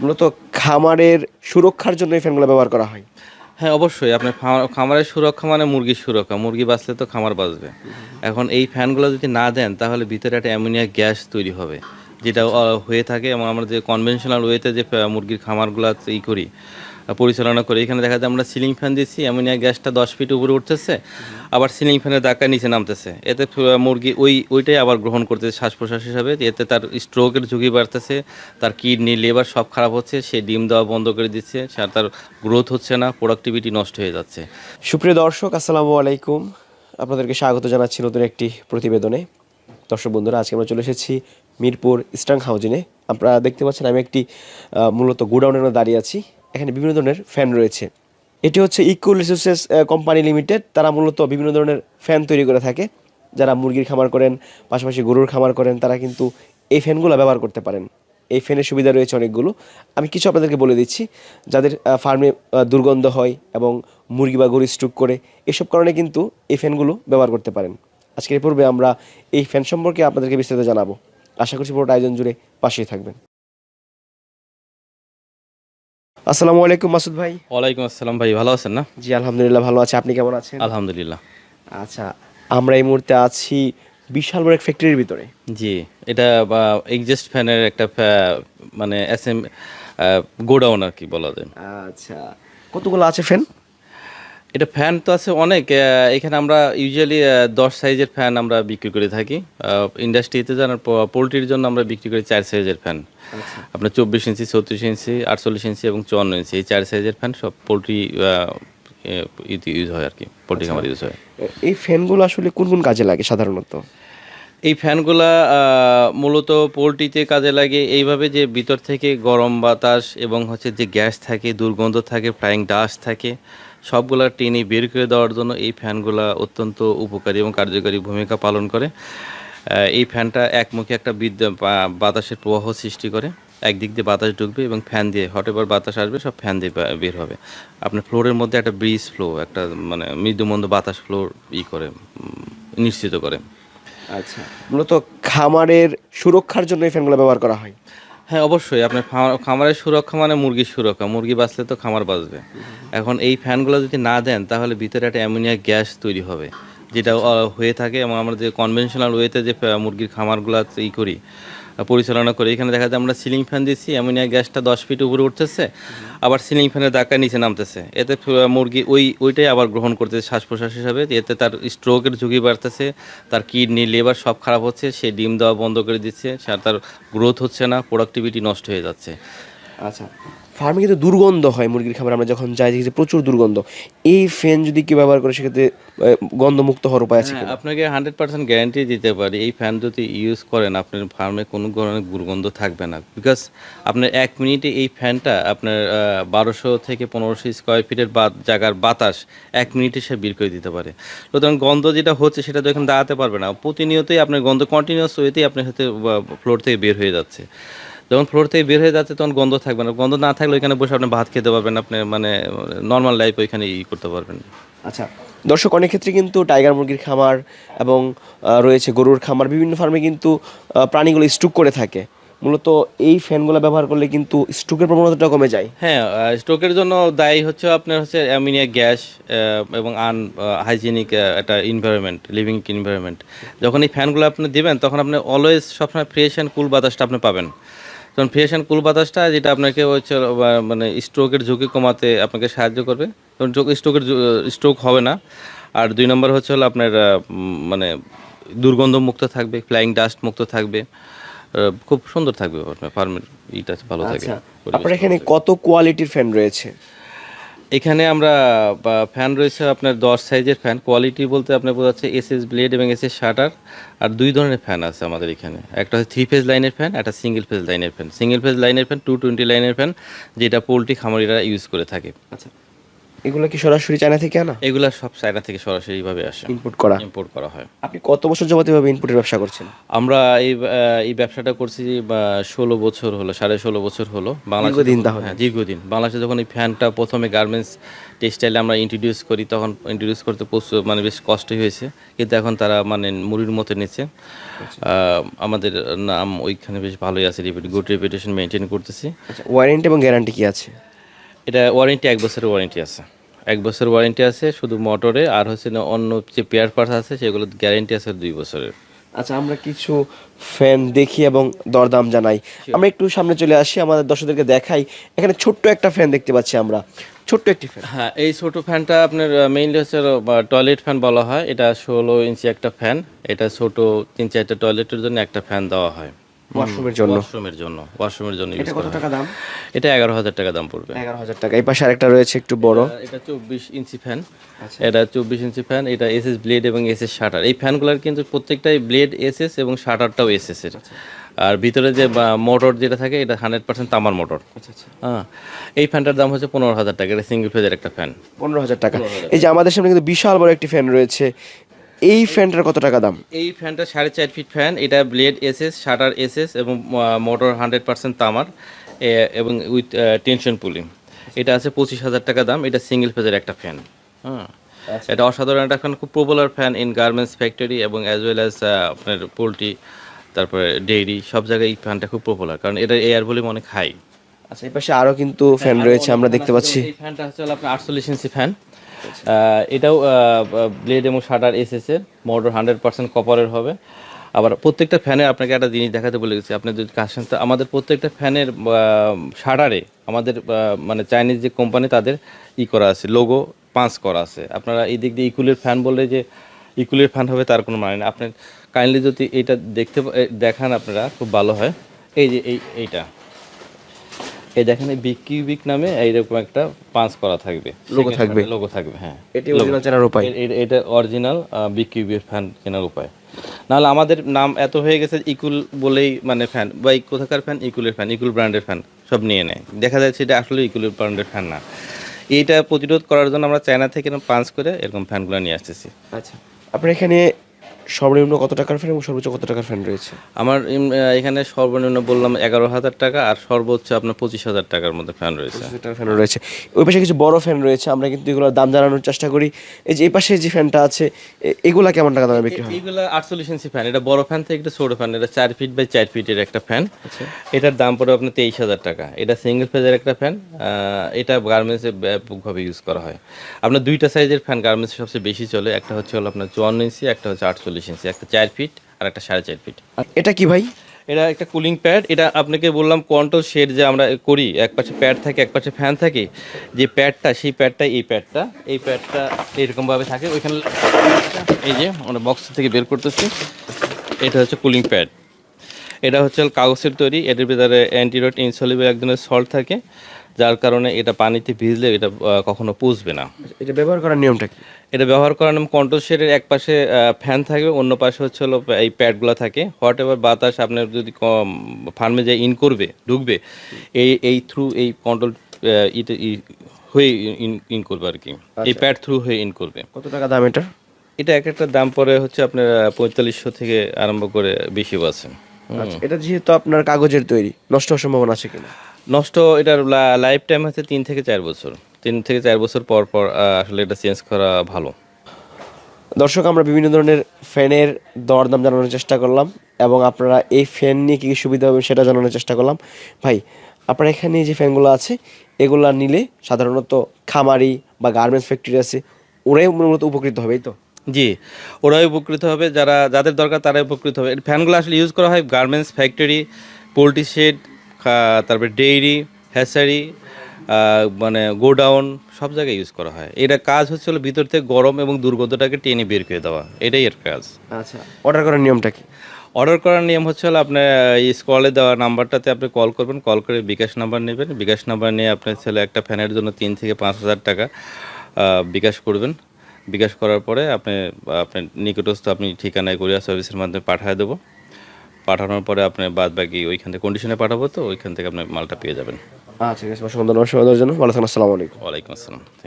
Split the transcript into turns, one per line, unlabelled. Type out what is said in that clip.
মূলত খামারের সুরক্ষার জন্য এই ফ্যানগুলো ব্যবহার করা হয়।
হ্যাঁ অবশ্যই। আপনার খামারের সুরক্ষা মানে মুরগির সুরক্ষা। মুরগি বাঁচলে তো খামার বাঁচবে। এখন এই ফ্যানগুলো যদি না দেন, তাহলে ভিতরে একটা অ্যামোনিয়া গ্যাস তৈরি হবে। যেটা হয়ে থাকে এবং আমরা যে কনভেনশনাল ওয়েতে যে মুরগির খামারগুলো ই করি পরিচালনা করি। এখানে দেখা যায় আমরা সিলিং ফ্যান দিচ্ছি, অ্যামোনিয়া গ্যাসটা দশ ফিট উপরে উঠতেছে, আবার সিলিং ফ্যানের ধাক্কা নিচে নামতেছে। এতে মুরগি ওই, ওইটাই আবার গ্রহণ করতেছে শ্বাস প্রশ্বাস হিসাবে। এতে তার স্ট্রোকের ঝুঁকি বাড়তেছে, তার কিডনি লিভার সব খারাপ হচ্ছে, সে ডিম দেওয়া বন্ধ করে দিচ্ছে তার গ্রোথ হচ্ছে না প্রোডাক্টিভিটি নষ্ট হয়ে যাচ্ছে।
সুপ্রিয় দর্শক, আসসালামু আলাইকুম। আপনাদেরকে স্বাগত জানাচ্ছি নতুন একটি প্রতিবেদনে। দর্শক বন্ধুরা, আজকে আমরা চলে এসেছি মিরপুর স্ট্রাং হাউজিনে। আপনারা দেখতে পাচ্ছেন, আমি একটি মূলত গোডাউনের দাঁড়িয়ে আছি। এখানে বিভিন্ন ধরনের ফ্যান রয়েছে। এটি হচ্ছে ইকুয়াল রিসোর্সেস কোম্পানি লিমিটেড তারা মূলত বিভিন্ন ধরনের ফ্যান তৈরি করে থাকে। যারা মুরগির খামার করেন, পাশাপাশি গরুর খামার করেন, তারা কিন্তু এই ফ্যানগুলো ব্যবহার করতে পারেন। এই ফ্যানের সুবিধা রয়েছে অনেকগুলো। আমি কিছু আপনাদেরকে বলে দিচ্ছি। যাদের ফার্মে দুর্গন্ধ হয় এবং মুরগি বা গরু স্ট্রোক করে, এসব কারণে কিন্তু এই ফ্যানগুলো ব্যবহার করতে পারেন। আজকের পূর্বে আমরা এই ফ্যান সম্পর্কে আপনাদেরকে বিস্তারিত জানাব। আশা করছি পুরোটা আয়োজন জুড়ে পাশেই থাকবেন। আসসালামু আলাইকুম মাসুদ ভাই।
ওয়ালাইকুম আসসালাম ভাই ভালো আছেন না?
জি আলহামদুলিল্লাহ ভালো আছে। আপনি কেমন আছেন?
আলহামদুলিল্লাহ।
আচ্ছা আমরা এই মুহূর্তে আছি বিশাল বড় এক ফ্যাক্টরির ভিতরে।
জি এটা এক্সজস্ট ফ্যানের একটা মানে এস এম গোডাউন আর কি বলা যায়।
আচ্ছা কতগুলো আছে ফ্যান
এটা ফ্যান তো আছে অনেক এখানে আমরা ইউজুয়ালি দশ সাইজের ফ্যান আমরা বিক্রি করে থাকি। ইন্ডাস্ট্রিতে জানার পোলট্রির জন্য আমরা বিক্রি করি চার সাইজের ফ্যান আপনার চব্বিশ ইঞ্চি ছত্রিশ ইঞ্চি আটচল্লিশ ইঞ্চি এবং চুয়ান্ন ইঞ্চি এই চার সাইজের ফ্যান সব পোলট্রি ইউজ হয় আর কি পোলট্রি খামার ইউজ হয়।
এই ফ্যানগুলো আসলে কোন কোন কাজে লাগে সাধারণত?
এই ফ্যানগুলা মূলত পোলট্রিতে কাজে লাগে এইভাবে যে ভিতর থেকে গরম বাতাস এবং হচ্ছে যে গ্যাস থাকে দুর্গন্ধ থাকে ফ্লাইং ডাস্ট থাকে সবগুলা টেনে বের করে দেওয়ার জন্য এই ফ্যানগুলা অত্যন্ত উপকারী এবং কার্যকরী ভূমিকা পালন করে। এই ফ্যানটা একমুখী একটা বিদ্যা বাতাসের প্রবাহ সৃষ্টি করে। একদিক দিয়ে বাতাস ঢুকবে এবং ফ্যান দিয়ে হট এবার বাতাস আসবে, সব ফ্যান দিয়ে বের হবে। আপনার ফ্লোরের মধ্যে একটা ব্রিজ ফ্লো, একটা মানে মৃদুমন্দ বাতাস ফ্লো ই করে নিশ্চিত করে।
আচ্ছা। মূলত খামারের সুরক্ষার জন্য এই ফ্যানগুলো ব্যবহার করা হয়।
হ্যাঁ অবশ্যই। আপনার খামারের সুরক্ষা মানে মুরগির সুরক্ষা। মুরগি বাঁচলে তো খামার বাঁচবে। এখন এই ফ্যানগুলো যদি না দেন, তাহলে ভিতরে একটা অ্যামোনিয়া গ্যাস তৈরি হবে। যেটা হয়ে থাকে এবং আমরা যে কনভেনশনাল ওয়েতে যে মুরগির খামারগুলো ই করি পরিচালনা করি। এখানে দেখা যায় আমরা সিলিং ফ্যান দিচ্ছি, অ্যামোনিয়া গ্যাসটা দশ ফিট উপরে উঠতেছে, আবার সিলিং ফ্যানের ধাক্কা নিচে নামতেছে। এতে মুরগি ওই, ওইটাই আবার গ্রহণ করতেছে শ্বাস প্রশ্বাস হিসাবে। এতে তার স্ট্রোকের ঝুঁকি বাড়তেছে, তার কিডনি লেবার সব খারাপ হচ্ছে, সে ডিম দেওয়া বন্ধ করে দিচ্ছে তার গ্রোথ হচ্ছে না প্রোডাক্টিভিটি নষ্ট হয়ে যাচ্ছে।
আচ্ছা ফার্মে কিন্তু দুর্গন্ধ হয় মুরগির খাবার আমরা যখন যাই দেখি প্রচুর দুর্গন্ধ। এই ফ্যান যদি কেউ ব্যবহার করে সেক্ষেত্রে গন্ধমুক্ত হওয়ার উপায় আছে
হ্যাঁ, আপনাকে হান্ড্রেড পার্সেন্ট গ্যারান্টি দিতে পারি এই ফ্যান যদি ইউজ করেন আপনার ফার্মে কোনো ধরনের দুর্গন্ধ থাকবে না। বিকজ আপনার এক মিনিটে এই ফ্যানটা আপনার বারোশো থেকে পনেরোশো স্কোয়ার ফিটের বা জায়গার বাতাস এক মিনিটে সে বের করে দিতে পারে। সুতরাং গন্ধ যেটা হচ্ছে সেটা তো এখানে দাঁড়াতে পারবে না। প্রতিনিয়তই আপনার গন্ধ কন্টিনিউয়াস ওয়েতেই আপনার সাথে ফ্লোর থেকে বের হয়ে যাচ্ছে। যখন ফ্লোর থেকে বের হয়ে যাচ্ছে তখন গন্ধ থাকবে না। গন্ধ না থাকলে ওইখানে বসে আপনি ভাত খেতে পারবেন আপনি মানে নর্মাল লাইফ ওইখানে ই করতে পারবেন
আচ্ছা দর্শক অনেক ক্ষেত্রে কিন্তু টাইগার মুরগির খামার এবং রয়েছে গরুর খামার বিভিন্ন ফার্মে কিন্তু প্রাণীগুলো স্টুক করে থাকে। মূলত এই ফ্যানগুলো ব্যবহার করলে কিন্তু স্ট্রোকের প্রবণতাটা কমে যায়।
হ্যাঁ স্ট্রোকের জন্য দায়ী হচ্ছে আপনার হচ্ছে অ্যামিনিয়া গ্যাস এবং আন হাইজিনিক একটা এনভায়রনমেন্ট লিভিং এনভায়রনমেন্ট যখন এই ফ্যানগুলো আপনি দিবেন তখন আপনি অলওয়েজ সবসময় ফ্রেশ অ্যান্ড কুল বাতাসটা আপনি পাবেন। তখন ফ্রেশ অ্যান্ড কুল বাতাসটা যেটা আপনাকে হচ্ছে মানে স্ট্রোকের ঝুঁকি কমাতে আপনাকে সাহায্য করবে। কারণ স্ট্রোকের স্ট্রোক হবে না। আর দুই নম্বর হচ্ছে হলো আপনার মানে দুর্গন্ধ মুক্ত থাকবে ফ্লাইং ডাস্ট মুক্ত থাকবে। খুব সুন্দর থাকবে আপনার ফার্মের ইটা ভালো থাকবে
আচ্ছা। আপনার এখানে কত কোয়ালিটির ফ্যান রয়েছে?
এখানে আমরা ফ্যান রয়েছে আপনার দশ সাইজের ফ্যান কোয়ালিটি বলতে আপনার বোঝা যাচ্ছে এস এস ব্লেড এবং এস এস শাটার আর দুই ধরনের ফ্যান আছে আমাদের এখানে। একটা হচ্ছে থ্রি ফেজ লাইনের ফ্যান একটা সিঙ্গেল ফেজ লাইনের ফ্যান সিঙ্গেল ফেজ লাইনের ফ্যান টু টোয়েন্টি লাইনের ফ্যান যেটা পোলট্রি খামারিরা ইউজ করে থাকে।
আচ্ছা। এগুলো কি সরাসরি চায়না থেকে আনা?
এগুলা সব চায়না থেকে সরাসরি এইভাবে আসে।
ইনপুট করা?
ইম্পোর্ট করা হয়।
আপনি কত বছর যাবত এভাবে ইনপুটের ব্যবসা করছেন?
আমরা এই এই ব্যবসাটা করছি ষোলো বছর হলো সাড়ে ষোলো বছর হলো। বাংলাদেশে
দীর্ঘদিন তাহলে।
হ্যাঁ দীর্ঘদিন। বাংলাদেশে যখন এই ফ্যানটা প্রথমে গার্মেন্টস টেক্সটাইলে আমরা ইন্ট্রোডিউস করি তখন ইন্ট্রোডিউস করতে প্রচুর মানে বেশ কষ্টই হয়েছে। কিন্তু এখন তারা মানে মুড়ির মতো নিচ্ছে। আমাদের নাম ওইখানে বেশ ভালোই আছে গুড রেপুটেশন মেনটেন করতেছি।
আচ্ছা ওয়ারেন্টি এবং গ্যারান্টি কি আছে?
এটা ওয়ারেন্টি এক বছরের ওয়ারেন্টি আছে। এক বছর ওয়ারেন্টি আছে শুধু মোটরে আর হচ্ছে না অন্য যে পেয়ার পার্টস আছে সেগুলো গ্যারেন্টি আছে দুই বছরের।
আচ্ছা আমরা কিছু ফ্যান দেখি এবং দরদাম জানাই। আমরা একটু সামনে চলে আসি আমাদের দর্শকদেরকে দেখাই। এখানে ছোট্ট একটা ফ্যান দেখতে পাচ্ছি আমরা। ছোট্ট একটি ফ্যান
হ্যাঁ এই ছোট ফ্যানটা আপনার মেইনলি হচ্ছে টয়লেট ফ্যান বলা হয়। এটা ষোলো ইঞ্চি একটা ফ্যান এটা ছোট তিন চারটা টয়লেটের জন্য একটা ফ্যান দেওয়া হয়।
ওয়াশরুমের জন্য।
ওয়াশরুমের জন্য ওয়াশরুমের জন্য
এটা কত টাকা দাম?
এটা এগারো হাজার টাকা দাম পড়বে।
এগারো হাজার টাকা। এই পাশে আরেকটা রয়েছে একটু বড়।
এটা চব্বিশ ইঞ্চি ফ্যান
আচ্ছা।
এটা চব্বিশ ইঞ্চি ফ্যান এটা এসএস ব্লেড এবং এসএস শাটার এই ফ্যানগুলোর কিন্তু প্রত্যেকটাই ব্লেড এসএস এবং শাটারটাও এসএস এর।
আচ্ছা।
আর ভিতরে যে মোটর যেটা থাকে এটা হান্ড্রেড পার্সেন্ট তামার মোটর
আচ্ছা আচ্ছা।
হ্যাঁ। এই ফ্যানটার দাম হচ্ছে পনেরো হাজার টাকা। এটা সিঙ্গেল ফেজের একটা ফ্যান
পনেরো হাজার টাকা। এই যে আমাদের সামনে কিন্তু বিশাল বড় একটি ফ্যান রয়েছে। এই ফ্যানটার কত টাকা দাম?
এই ফ্যানটা সাড়ে চার ফিট ফ্যান এটা blade S S shutter S S এবং মোটর হান্ড্রেড পার্সেন্ট তামার এবং উইথ টেনশন পুলিং। এটা আছে পঁচিশ হাজার টাকা দাম এটা সিঙ্গেল ফেজের একটা ফ্যান। হ্যাঁ এটা অসাধারণ একটা ফ্যান খুব popular fan in garments factory এবং অ্যাজ ওয়েল অ্যাজ আপনার পোলট্রি তারপরে ডেইরি সব জায়গায় এই ফ্যানটা খুব পপুলার কারণ এটা এয়ার ভলিউম অনেক হাই
আচ্ছা এই পাশে আরও কিন্তু ফ্যান রয়েছে আমরা দেখতে পাচ্ছি।
এই ফ্যানটা হচ্ছে আপনার আটচল্লিশ ইঞ্চি ফ্যান। এটাও ব্লেড এবং শাটার এসেছে মোটর হান্ড্রেড পার্সেন্ট কপারের হবে। আবার প্রত্যেকটা ফ্যানে আপনাকে একটা জিনিস দেখাতে বলে গেছি। আপনি যদি কাজ আমাদের প্রত্যেকটা ফ্যানের শাটারে আমাদের মানে চাইনিজ যে কোম্পানি তাদের ই করা আছে লোগো পাঁচ করা আছে। আপনারা এই দিক দিয়ে ইকুলের ফ্যান বললে যে ইকুলের ফ্যান হবে, তার কোনো মানে না আপনি কাইন্ডলি যদি এটা দেখতে দেখান আপনারা, খুব ভালো হয়। এই যে, এই, এইটা। এই দেখেন এই বিগ কিউবিক নামে এইরকম একটা পাঁচ করা থাকবে।
Logo থাকবে?
লোগো থাকবে হ্যাঁ।
এটি অরিজিনাল চেনার উপায়।
এটা অরিজিনাল বিগ কিউবিক ফ্যান কেনার উপায়। নাহলে আমাদের নাম এত হয়ে গেছে ইকুল বলেই মানে ফ্যান বা কোথাকার ফ্যান ইকুলের ফ্যান ইকুল ব্র্যান্ডের ফ্যান সব নিয়ে নেয়। দেখা যাচ্ছে এটা আসলে ইকুলের ব্র্যান্ডের ফ্যান না। এইটা প্রতিরোধ করার জন্য আমরা চায়না থেকে পাঁচ করে এরকম ফ্যানগুলো নিয়ে আসতেছি।
আচ্ছা আপনার এখানে সর্বনিম্ন কত টাকার ফ্যান এবং সর্বোচ্চ কত টাকার ফ্যান রয়েছে?
আমার এখানে সর্বনিম্ন বললাম এগারো হাজার টাকা আর সর্বোচ্চ আপনার পঁচিশ হাজার টাকার মধ্যে ফ্যান রয়েছে।
ফ্যান রয়েছে। ওই পাশে কিছু বড় ফ্যান রয়েছে আমরা কিন্তু এগুলোর দাম জানানোর চেষ্টা করি। এই যে এই পাশে যে ফ্যানটা আছে এগুলা কেমন টাকা দামে বিক্রি হয়?
এগুলো আটচল্লিশ ইঞ্চি ফ্যান এটা বড় ফ্যান থেকে একটা ছোট ফ্যান এটা চার ফিট বাই চার ফিটের একটা ফ্যান এটার দাম পড়ে আপনার তেইশ হাজার টাকা। এটা সিঙ্গেল ফেজের একটা ফ্যান এটা গার্মেন্টসে ব্যাপকভাবে ইউজ করা হয়। আপনার দুইটা সাইজের ফ্যান গার্মেন্টসে সবচেয়ে বেশি চলে একটা হচ্ছে হলো আপনার চুয়ান্ন ইঞ্চি একটা হচ্ছে আটচল্লিশ ইঞ্চি একটা চার ফিট আর একটা সাড়ে চার ফিট।
আর এটা কি ভাই?
এটা একটা কুলিং প্যাড এটা আপনাকে বললাম কন্ট্রোল শেড যে আমরা করি এক পাশে প্যাড থাকে এক পাশে ফ্যান থাকে যে প্যাডটা সেই প্যাডটা এই প্যাডটা এই প্যাডটা এরকমভাবে থাকে। ওইখানে এই যে আমরা বক্স থেকে বের করতেছি এটা হচ্ছে কুলিং প্যাড এটা হচ্ছে কাগজের তৈরি এটার ভিতরে অ্যান্টিরোড ইনসলিবল এক ধরনের সল্ট থাকে। যার কারণে এটা পানিতে ভিজলে এটা কখনো পুষবে না।
এটা ব্যবহার করার নিয়মটা কি?
এটা ব্যবহার করার নাম কন্ট্রোল শেডের এক পাশে ফ্যান থাকবে অন্য পাশে হচ্ছে হলো এই প্যাডগুলো থাকে। হোয়াট এভার বাতাস আপনার যদি ফার্মে যে ইন করবে ঢুকবে এই এই থ্রু এই কন্ট্রোল হয়ে ইন ইন করবে আর কি। এই প্যাড থ্রু হয়ে ইন করবে।
কত টাকা দাম এটা?
এটা এক একটা দাম পরে হচ্ছে আপনার পঁয়তাল্লিশশো থেকে আরম্ভ করে বেশিও আছে।
আচ্ছা এটা যেহেতু আপনার কাগজের তৈরি নষ্ট হওয়ার সম্ভাবনা আছে কিনা?
নষ্ট এটার লাইফ টাইম হচ্ছে তিন থেকে চার বছর। তিন থেকে চার বছর পর পর আসলে এটা চেঞ্জ করা ভালো।
দর্শক আমরা বিভিন্ন ধরনের ফ্যানের দরদাম জানানোর চেষ্টা করলাম এবং আপনারা এই ফ্যান নিয়ে কী কী সুবিধা হবে সেটা জানানোর চেষ্টা করলাম। ভাই আপনার এখানে যে ফ্যানগুলো আছে এগুলা নিলে সাধারণত খামারি বা গার্মেন্টস ফ্যাক্টরি আছে ওরাই মূলত উপকৃত হবে তো?
জি ওরাই উপকৃত হবে যারা যাদের দরকার তারাই উপকৃত হবে। ফ্যানগুলো আসলে ইউজ করা হয় গার্মেন্টস ফ্যাক্টরি পোলট্রি শেড তারপরে ডেইরি হ্যাচারি মানে গোডাউন সব জায়গায় ইউজ করা হয়। এটা কাজ হচ্ছে হলো ভিতর থেকে গরম এবং দুর্গন্ধটাকে টেনে বের করে দেওয়া। এটাই এর কাজ।
আচ্ছা অর্ডার করার নিয়মটা কি?
অর্ডার করার নিয়ম হচ্ছে হলো আপনার এই স্কলে দেওয়া নাম্বারটাতে আপনি কল করবেন কল করে বিকাশ নাম্বার নেবেন। বিকাশ নাম্বার নিয়ে আপনার ছেলে একটা ফ্যানের জন্য তিন থেকে পাঁচ হাজার টাকা বিকাশ করবেন। বিকাশ করার পরে আপনি আপনার নিকটস্থ আপনি ঠিকানায় কুরিয়ার সার্ভিসের মাধ্যমে পাঠিয়ে দেবো। পাঠানোর পরে আপনি বাদ বাকি ওইখান থেকে কন্ডিশনে পাঠাবো তো ওইখান থেকে আপনি মালটা পেয়ে যাবেন।
আচ্ছা ঠিক আছে। অসংখ্য ধন্যবাদ। সময় দেওয়ার জন্য। ভালো থাকুন। আসসালামু আলাইকুম।
ওয়ালাইকুম আসসালাম।